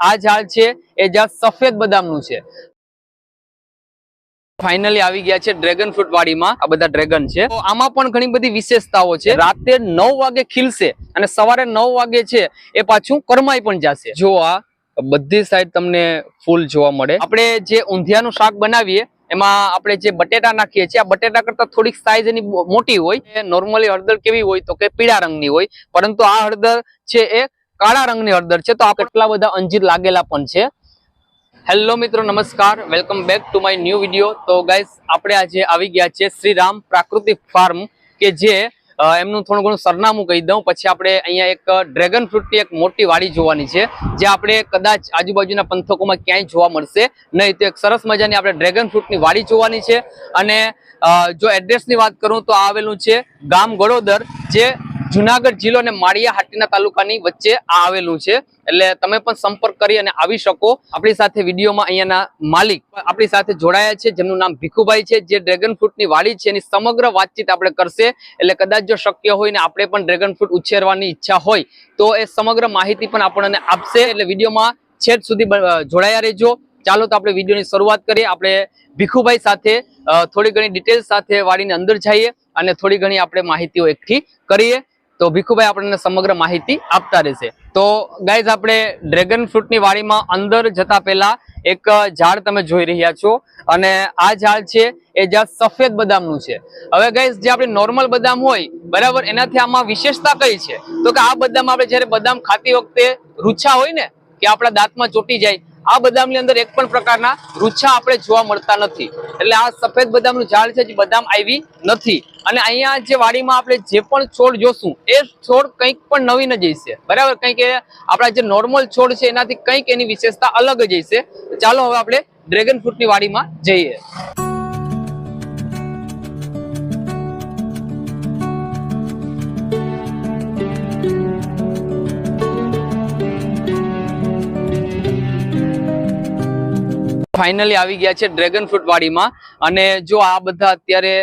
આ ઝાડ છે, એ ઝાડ સફેદ બદામનું છે. ફાઇનલી આવી ગયા છે ડ્રેગન ફ્રૂટ વાડીમાં. આ બધા ડ્રેગન છે. આમાં પણ ઘણી બધી વિશેષતાઓ છે. રાતે નવ વાગે ખીલશે અને સવારે નવ વાગે છે, એ પાછું કરમાઈ પણ જશે. જો આ બધી સાઈડ તમને ફૂલ જોવા મળે. આપણે જે ઊંધિયાનું શાક બનાવીએ, એમાં આપણે જે બટેટા નાખીએ છીએ, આ બટેટા કરતા થોડીક સાઈઝ એની મોટી હોય. નોર્મલી હળદર કેવી હોય તો કે પીળા રંગની હોય. પરંતુ આ હળદર છે એ કાળા રંગની હળદર છે. તો આ કેટલા બધા અંજીર લાગેલા પણ છે. હેલો મિત્રો, નમસ્કાર. Welcome back to my new video તો ગાઈસ આપણે આજે આવી ગયા છે શ્રીરામ પ્રાકૃતિક ફાર્મ કે જે એમનું થોડું ઘણું સરનામું કહી દઉં. પછી આપણે અહીંયા એક ડ્રેગન ફ્રૂટની એક મોટી વાડી જોવાની છે, જે આપણે કદાચ આજુબાજુના પંથકોમાં ક્યાંય જોવા મળશે નહીં. તો એક સરસ મજાની આપણે ડ્રેગન ફ્રૂટની વાડી જોવાની છે. અને જો એડ્રેસની વાત કરું તો આવેલું છે ગામ ગળોદર, જે જુનાગઢ જિલ્લો અને માળિયા હાટીના તાલુકાની વચ્ચે આ આવેલું છે. એટલે તમે પણ સંપર્ક કરી અને આવી શકો. આપણી સાથે વિડીયોમાં અહીંયાના માલિક આપણી સાથે જોડાયા છે, જેમનું નામ ભીખુભાઈ છે, જે ડ્રેગન ફ્રૂટની વાડી છે. એની સમગ્ર વાતચીત આપણે કરશે. એટલે કદાચ જો શક્ય હોય ને આપણે પણ ડ્રેગન ફ્રૂટ ઉછેરવાની ઈચ્છા હોય, તો એ સમગ્ર માહિતી પણ આપણને આપશે. એટલે વિડીયોમાં છેક સુધી જોડાયા રહેજો. ચાલો તો આપણે વિડીયોની શરૂઆત કરીએ. આપણે ભીખુભાઈ સાથે થોડી ઘણી ડિટેલ્સ સાથે વાડીની અંદર જઈએ અને થોડી ઘણી આપણે માહિતીઓ એકઠી કરીએ. તો ભીખુભાઈ આપણને સમગ્ર માહિતી આપતા રહેશે. તો ગાઈઝ આપણે ડ્રેગન ફ્રૂટની વાડીમાં અંદર જતા પહેલા એક ઝાડ તમે જોઈ રહ્યા છો અને આ ઝાડ છે એ ઝાડ સફેદ બદામનું છે. હવે ગાઈઝ જે આપણે નોર્મલ બદામ હોય, બરાબર, એનાથી આમાં વિશેષતા કઈ છે? તો કે આ બદામ આપણે જ્યારે બદામ ખાતી વખતે રૂછા હોય ને, કે આપણા દાંતમાં ચોટી જાય આ બદામની અંદર એક પણ પ્રકારના રૂછા આપણે જોવા મળતા નથી. એટલે આ સફેદ બદામનું ઝાડ છે જે બદામ આવી નથી. અને અહીંયા જે વાડીમાં આપણે જે પણ છોડ જોશું, એ છોડ કંઈક પણ નવી ન જઈશે. બરાબર? કંઈક આપણા જે નોર્મલ છોડ છે, એનાથી કંઈક એની વિશેષતા અલગ જ હશે. ચાલો હવે આપણે ડ્રેગન ફ્રૂટની વાડીમાં જઈએ. ફાઇનલી આવી ગયા છે ડ્રેગન ફ્રૂટ વાડીમાં અને જો આ બધા અત્યારે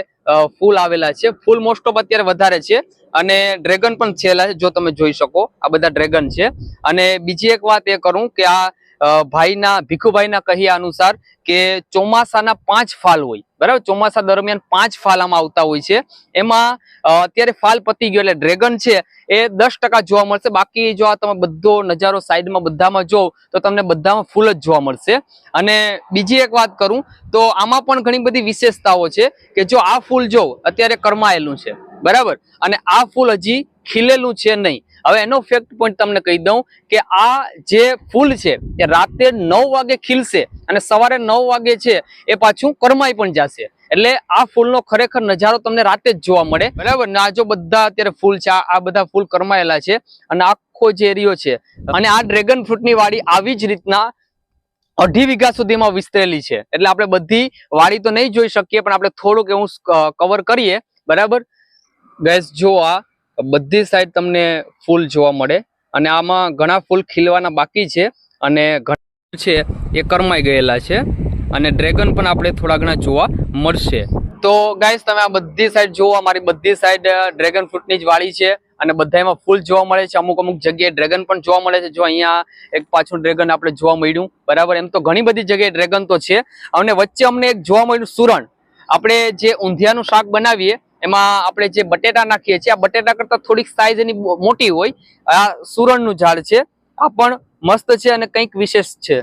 ફૂલ આવેલા છે, ફૂલ મોસ્ટ ઓફ અત્યારે વધારે છે. અને ડ્રેગન પણ છેલ્લા છે, જો તમે જોઈ શકો, આ બધા ડ્રેગન છે. અને બીજી એક વાત એ કરું કે આ ભાઈના, ભીખુભાઈના કહ્યા અનુસાર કે ચોમાસાના પાંચ ફાલ હોય. બરાબર? ચોમાસા દરમિયાન પાંચ ફાલ આમાં આવતા હોય છે. એમાં અત્યારે ફાલ પતી ગયો એટલે ડ્રેગન છે એ દસ જોવા મળશે. બાકી જો આ તમે બધો નજારો સાઈડમાં બધામાં જોવ, તો તમને બધામાં ફૂલ જ જોવા મળશે. અને બીજી એક વાત કરું, તો આમાં પણ ઘણી બધી વિશેષતાઓ છે કે જો આ ફૂલ જો અત્યારે કરમાયેલું છે. બરાબર? અને આ ફૂલ હજી ખીલેલું છે નહીં. હવે એનો ફેક્ટ પોઈન્ટ તમને કહી દઉં કે આ જે ફૂલ છે, એ રાતે નવ વાગે ખીલશે અને સવારે નવ વાગે છે, એ પાછું કરમાઈ પણ જશે. એટલે આ ફૂલનો ખરેખર નજારો તમને રાતે જ જોવા મળે. બરાબર? ને આ જો બધા અત્યારે ફૂલ છે, આ બધા ફૂલ કરમાયેલા છે અને આખો જે એરિયો છે અને આ ડ્રેગન ફ્રૂટની વાડી આવી જ રીતના અઢી વીઘા સુધીમાં વિસ્તરેલી છે. એટલે આપણે બધી વાડી તો નહીં જોઈ શકીએ, પણ આપણે થોડુંક એવું કવર કરીએ. બરાબર? ગેસ જો આ બધી સાઈડ તમને ફૂલ જોવા મળે. અને આમાં ઘણા ફૂલ ખીલવાના બાકી છે. અને ઘણા છે, એ કરમાઈ ગયેલા છે. અને ડ્રેગન પણ આપણે થોડા ઘણા જોવા મળશે. તો ગાઈસ તમે આ બધી સાઈડ જોવો. અમારી બધી સાઈડ ડ્રેગન ફ્રૂટની જ વાળી છે. અને બધામાં ફૂલ જોવા મળે છે. અમુક અમુક જગ્યાએ ડ્રેગન પણ જોવા મળે છે. જો અહીંયા એક પાછું ડ્રેગન આપણે જોવા મળ્યું. બરાબર? એમ તો ઘણી બધી જગ્યાએ ડ્રેગન તો છે. અને વચ્ચે અમને એક જોવા મળ્યું સુરણ. આપણે જે ઊંધિયાનું શાક બનાવીએ એમાં આપણે જે બટેટા નાખીએ છીએ, આ બટેટા કરતા થોડીક સાઈઝ એની મોટી હોય. આ સુરણનું ઝાડ છે. આ પણ મસ્ત છે અને કંઈક વિશેષ છે.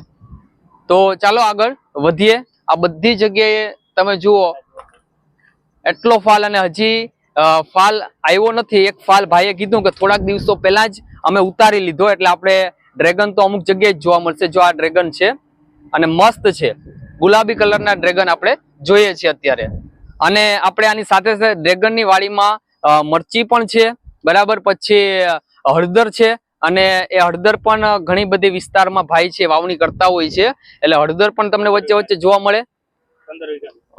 તો ચાલો આગળ વધીએ. આ બધી જગ્યાએ તમે જુઓ, એટલો ફાલ અને હજી ફાલ આવ્યો નથી. એક ફાલ ભાઈએ કીધું કે થોડાક દિવસો પહેલા જ અમે ઉતારી લીધો. એટલે આપણે ડ્રેગન તો અમુક જગ્યાએ જ જોવા મળશે જો આ ડ્રેગન છે. અને મસ્ત છે. ગુલાબી કલરના ડ્રેગન આપણે જોઈએ છીએ અત્યારે. અને આપણે આની સાથે સાથે ડ્રેગનની વાડીમાં મરચી પણ છે, બરાબર? પછી હળદર છે અને એ હળદર પણ ઘણી બધી વિસ્તારમાં ભાઈ છે, વાવણી કરતા હોય છે. એટલે હળદર પણ તમને વચ્ચે વચ્ચે જોવા મળે.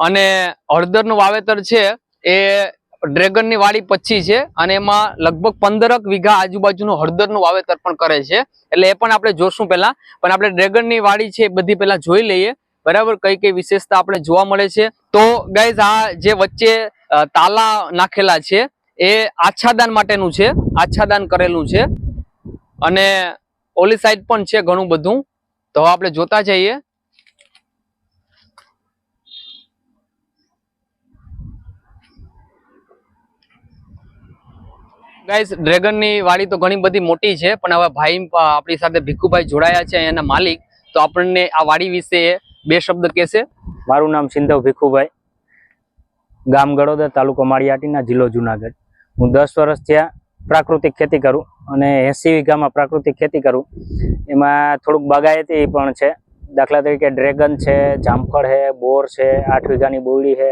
અને હળદરનું વાવેતર છે એ ડ્રેગનની વાડી પછી છે અને એમાં લગભગ પંદરક વીઘા આજુબાજુનું હળદરનું વાવેતર પણ કરે છે. એટલે એ પણ આપણે જોશું પહેલા. પણ આપણે ડ્રેગનની વાડી છે એ બધી પહેલા જોઈ લઈએ. બરાબર? કઈ કઈ વિશેષતા આપણે જોવા મળે છે? તો ગાઈઝ આ જે વચ્ચે તાલા નાખેલા છે, એ આચ્છાદાન માટેનું છે, આચ્છાદાન કરેલું છે. અને ઓલી સાઈડ પણ છે ઘણું બધું. તો આપણે જોતા જઈએ. ગાઈઝ ડ્રેગનની વાડી તો ઘણી બધી મોટી છે, પણ હવે ભાઈ આપણી સાથે ભીખુભાઈ જોડાયા છે એના માલિક. તો આપણને આ વાડી વિશે બે શબ્દ કહેશે મારું નામ સિંધવ ભીખુભાઈ. ગામ ગળોદર તાલુકો માળિયાટીના, જિલ્લો જુનાગઢ. હું દસ વર્ષ થયા પ્રાકૃતિક ખેતી કરું અને એસી વીઘામાં પ્રાકૃતિક ખેતી કરું. એમાં થોડુંક બાગાયતી પણ છે. દાખલા તરીકે ડ્રેગન છે, જામફળ છે, બોર છે, આઠ વીઘાની બોરડી છે,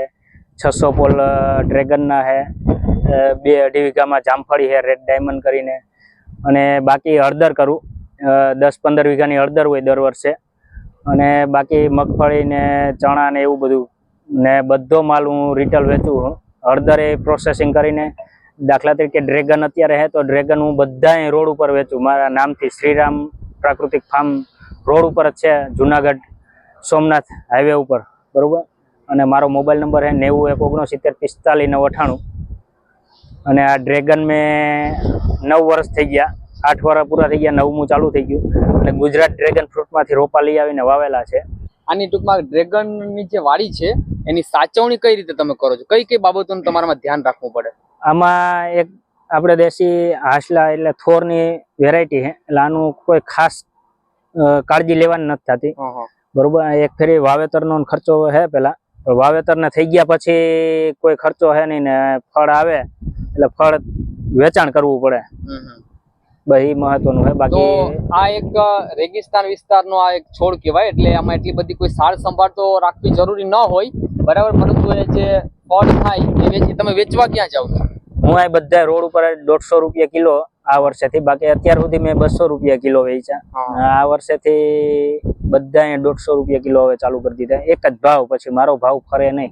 છસો પોલ ડ્રેગનના છે બે અઢી વીઘામાં જામફળી છે, રેડ ડાયમંડ કરીને. અને બાકી હળદર કરું. દસ પંદર વીઘાની હળદર હોય દર વર્ષે. અને બાકી મગફળી ને ચણા ને એવું બધું ને બધો માલ હું રિટેલ વેચું હળદર પ્રોસેસિંગ કરીને દાખલા તરીકે ડ્રેગન અત્યારે હે તો ડ્રેગન હું બધા રોડ ઉપર વેચું. મારા નામથી શ્રીરામ પ્રાકૃતિક ફાર્મ રોડ ઉપર જ છે, જુનાગઢ, સોમનાથ હાઈવે ઉપર. બરાબર? અને મારો મોબાઈલ નંબર છે નેવું એક ઓગણસિત્તેર પિસ્તાલીસ નવ અઠાણું. અને આ ડ્રેગન મેં નવ વર્ષ થઈ ગયા. આઠ વર્ષ પૂરા થઈ ગયા નવમું ચાલુ થઈ ગયું. અને ગુજરાત ડ્રેગન ફ્રૂટમાંથી રોપા લઈ આવીને વાવેલા છે. આની ટૂંકમાં ડ્રેગનની જે વાડી છે એની સાચવણી કઈ રીતે તમે કરો છો? કઈ કઈ બાબતોનું તમારામાં ધ્યાન રાખવું પડે? આમાં એક આપણે દેશી હાસલા એટલે થોરની વેરાયટી છે એટલે આનું કોઈ ખાસ કાળજી લેવાની નથી થતી. બરોબર એક ફેરી વાવેતરનો ખર્ચો છે પેલા. વાવેતરને થઈ ગયા પછી કોઈ ખર્ચો છે નહીં ને ફળ આવે એટલે ફળ વેચાણ કરવું પડે. એ મહત્વનું હોય. બાકી આ એક રેગિસ્તાન વિસ્તારનો આ એક છોડ કહેવાય એટલે આમાં એટલી બધી કોઈ સાર સંભાળ તો રાખવી જરૂરી ન હોય. બરાબર પરંતુ એ જે ફળ થાય એ તમે વેચવા ક્યાં જાવ? હું આ બધા રોડ ઉપર દોઢસો રૂપિયા કિલો આ વર્ષેથી બાકી અત્યાર સુધી મેં બસો રૂપિયા કિલો વેચ્યા. આ વર્ષેથી બધા અહીંયા દોઢસો રૂપિયા કિલો હવે ચાલુ કરી દીધા. એક જ ભાવ પછી મારો ભાવ ફરે નહીં.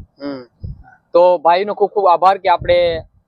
તો ભાઈનો ખૂબ ખૂબ આભાર કે આપણે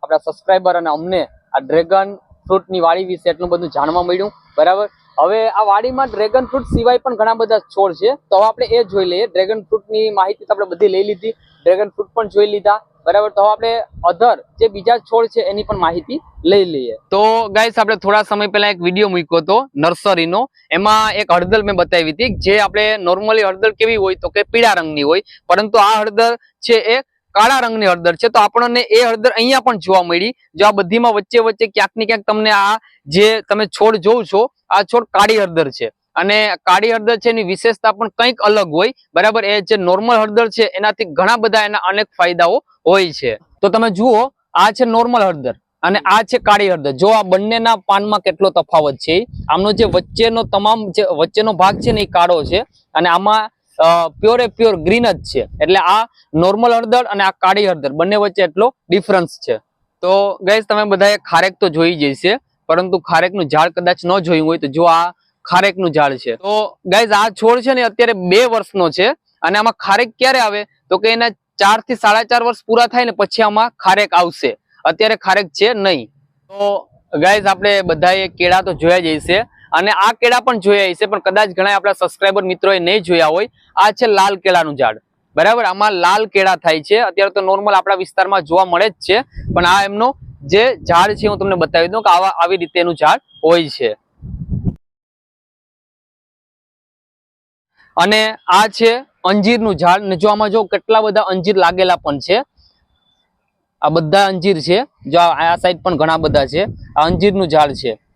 આપણા સબસ્ક્રાઇબર અને અમને આ ડ્રેગન ફ્રૂટની વાડી વિશે એટલું બધું જાણવા મળ્યું. બરાબર? હવે આ વાડીમાં ડ્રેગન ફ્રૂટ સિવાય પણ ઘણા બધા છોડ છે. તો આપણે એ જોઈ લઈએ. ડ્રેગન ફ્રૂટની માહિતી તો આપણે બધી લઈ લીધી. ડ્રેગન ફ્રૂટ પણ જોઈ લીધા. બરાબર? તો આપણે અધર જે બીજા છોડ છે એની પણ માહિતી લઈ લઈએ. તો ગાઈસ આપણે થોડા સમય પહેલા એક વીડિયો મૂક્યો હતો, નર્સરીનો. એમાં એક હળદર મેં બતાવી હતી. જે આપણે નોર્મલી હળદર કેવી હોય તો કે પીળા રંગની હોય. પરંતુ આ હળદર છે એ કાળા રંગની હળદર છે. તો આપણને એ હળદર અહીંયા પણ જોવા મળી. જો આ બધીમાં વચ્ચે વચ્ચે ક્યાંક ને ક્યાંક તમને આ જે તમે છોડ જોવ છો, આ છોડ કાળી હળદર છે. અને કાળી હળદર છે એની વિશેષતા પણ કંઈક અલગ હોય. બરાબર, એ જે નોર્મલ હળદર છે, એનાથી ઘણા બધા એના અનેક ફાયદાઓ હોય છે. તો તમે જુઓ, આ છે નોર્મલ હળદર અને આ છે કાળી હળદર. જો આ બંનેના પાનમાં કેટલો તફાવત છે. આમનો જે વચ્ચેનો તમામ જે વચ્ચેનો ભાગ છે ને એ કાળો છે. અને આમાં પ્યોર પ્યોર ગ્રીન જ છે. એટલે આ નોર્મલ હળદર અને આ કાળી હળદર, બંને વચ્ચે એટલો ડિફરન્સ છે. તો ગઈસ તમે બધાએ ખારેક તો જોઈ જશે પરંતુ ખારેકનું ઝાડ કદાચ ન જોયું હોય તો જો આ ખારેકનું ઝાડ છે. તો ગાઈઝ આ છોડ છે ને અત્યારે બે વર્ષનો છે, અને આમાં ખારેક ક્યારે આવે? તો કે એના ચારથી સાડા ચાર વર્ષ પૂરા થાય ને પછી આમાં ખારેક આવશે. અત્યારે ખારેક છે નહીં. તો ગાઈઝ આપણે બધાએ કેળા તો જોયા જ હશે અને આ કેળા પણ જોયા હશે, પણ કદાચ ઘણા આપણા સબસ્ક્રાઈબર મિત્રોએ નહીં જોયા હોય. આ છે લાલ કેળાનું ઝાડ. બરાબર? આમાં લાલ કેળા થાય છે. અત્યારે તો નોર્મલ આપણા વિસ્તારમાં જોવા મળે જ છે. પણ આ એમનો જે ઝાડ છે, હું તમને બતાવી દઉં કે આવા, આવી રીતે એનું ઝાડ હોય છે. અને આ છે અંજીરનું ઝાડ. ને જો આમાં જો કેટલા બધા અંજીર લાગેલા પણ છે. આ બધા અંજીર છે. જો આ સાઈડ પણ ઘણા બધા છે. આ અંજીરનું ઝાડ છે.